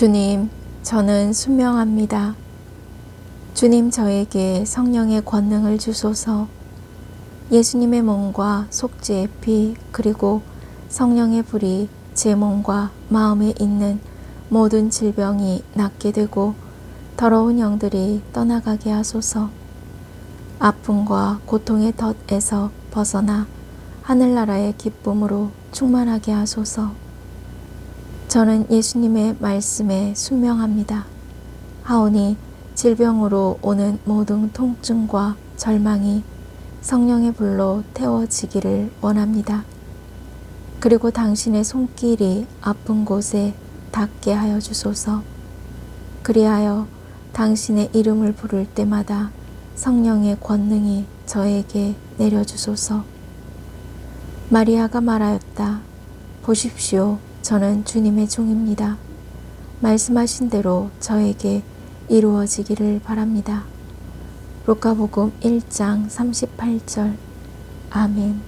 주님, 저는 순명합니다. 주님 저에게 성령의 권능을 주소서. 예수님의 몸과 속죄의 피 그리고 성령의 불이 제 몸과 마음에 있는 모든 질병이 낫게 되고 더러운 영들이 떠나가게 하소서. 아픔과 고통의 덫에서 벗어나 하늘나라의 기쁨으로 충만하게 하소서 저는 예수님의 말씀에 순명합니다. 하오니 질병으로 오는 모든 통증과 절망이 성령의 불로 태워지기를 원합니다. 그리고 당신의 손길이 아픈 곳에 닿게 하여 주소서. 그리하여 당신의 이름을 부를 때마다 성령의 권능이 저에게 내려주소서. 마리아가 말하였다. 보십시오. 저는 주님의 종입니다. 말씀하신 대로 저에게 이루어지기를 바랍니다. 루카복음 1장 38절 아멘